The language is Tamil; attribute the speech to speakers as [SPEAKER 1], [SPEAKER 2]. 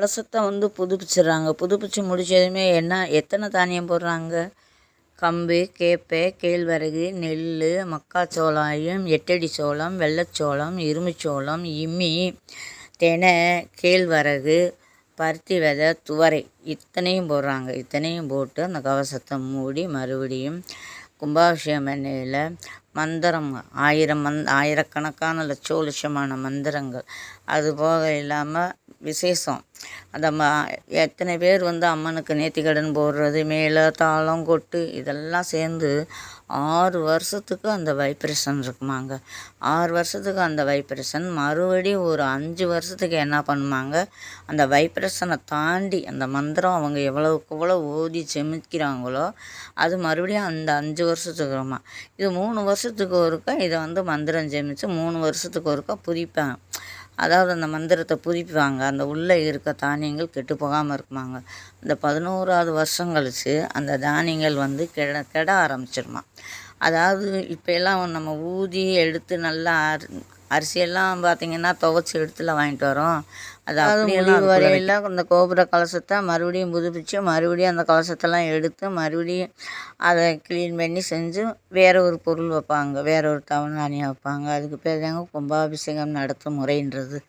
[SPEAKER 1] கலசத்தை வந்து புதுப்பிச்சிடுறாங்க. புதுப்பிச்சு முடிச்சதுமே என்ன எத்தனை தானியம் போடுறாங்க? கம்பு கேப்பை கேழ்வரகு நெல் மக்காச்சோளம் எட்டடி சோளம் வெள்ளச்சோளம் இரும்புச்சோளம் இம்மி தினை கேழ்வரகு பருத்தி விதை துவரை. இத்தனையும் போடுறாங்க. இத்தனையும் போட்டு அந்த கவசத்தை மூடி மறுபடியும் கும்பாபிஷேகம் எண்ணெயில் மந்திரம் ஆயிரம் மந் ஆயிரக்கணக்கான லட்சோ லட்சமான மந்திரங்கள். அது போக இல்லாமல் விசேஷம். அந்த ம எத்தனை பேர் வந்து அம்மனுக்கு நேர்த்திக்கடன் போடுறது மேலே தாளம் கொட்டு இதெல்லாம் சேர்ந்து ஆறு வருஷத்துக்கு அந்த வைப்ரேஷன் இருக்குமாங்க. ஆறு வருஷத்துக்கு அந்த வைப்ரேஷன் மறுபடியும் ஒரு அஞ்சு வருஷத்துக்கு என்ன பண்ணுவாங்க அந்த வைப்ரேஷனை தாண்டி அந்த மந்திரம் அவங்க எவ்வளோக்கு எவ்வளோ ஓதி செமிக்கிறாங்களோ அது மறுபடியும் அந்த அஞ்சு வருஷத்துக்கு இது மூணு வருஷம் வருஷத்துக்கு ஒருக்கா இதை வந்து மந்திரம் ஜெமிச்சு மூணு வருஷத்துக்கு ஒருக்கா புரிப்பாங்க அதாவது அந்த மந்திரத்தை புதிப்பாங்க. அந்த உள்ளே இருக்க தானியங்கள் கெட்டு போகாமல் இருக்குமாங்க. அந்த பதினோராவது வருஷம் கழிச்சு அந்த தானியங்கள் வந்து கெட கெட ஆரம்பிச்சிருமா. அதாவது இப்போ எல்லாம் நம்ம ஊதி எடுத்து நல்லா அரிசியெல்லாம் பார்த்திங்கன்னா துவச்சி எடுத்துல வாங்கிட்டு வரோம். அது அப்படியெல்லாம் வரையில் அந்த கோபுர கலசத்தை மறுபடியும் புதுப்பிச்சு மறுபடியும் அந்த கலசத்தெல்லாம் எடுத்து மறுபடியும் அதை க்ளீன் பண்ணி செஞ்சு வேறு ஒரு பொருள் வைப்பாங்க. வேற ஒரு தவணானியம் வைப்பாங்க. அதுக்கு பேர் தாங்க கும்பாபிஷேகம் நடத்தும் முறைன்றது.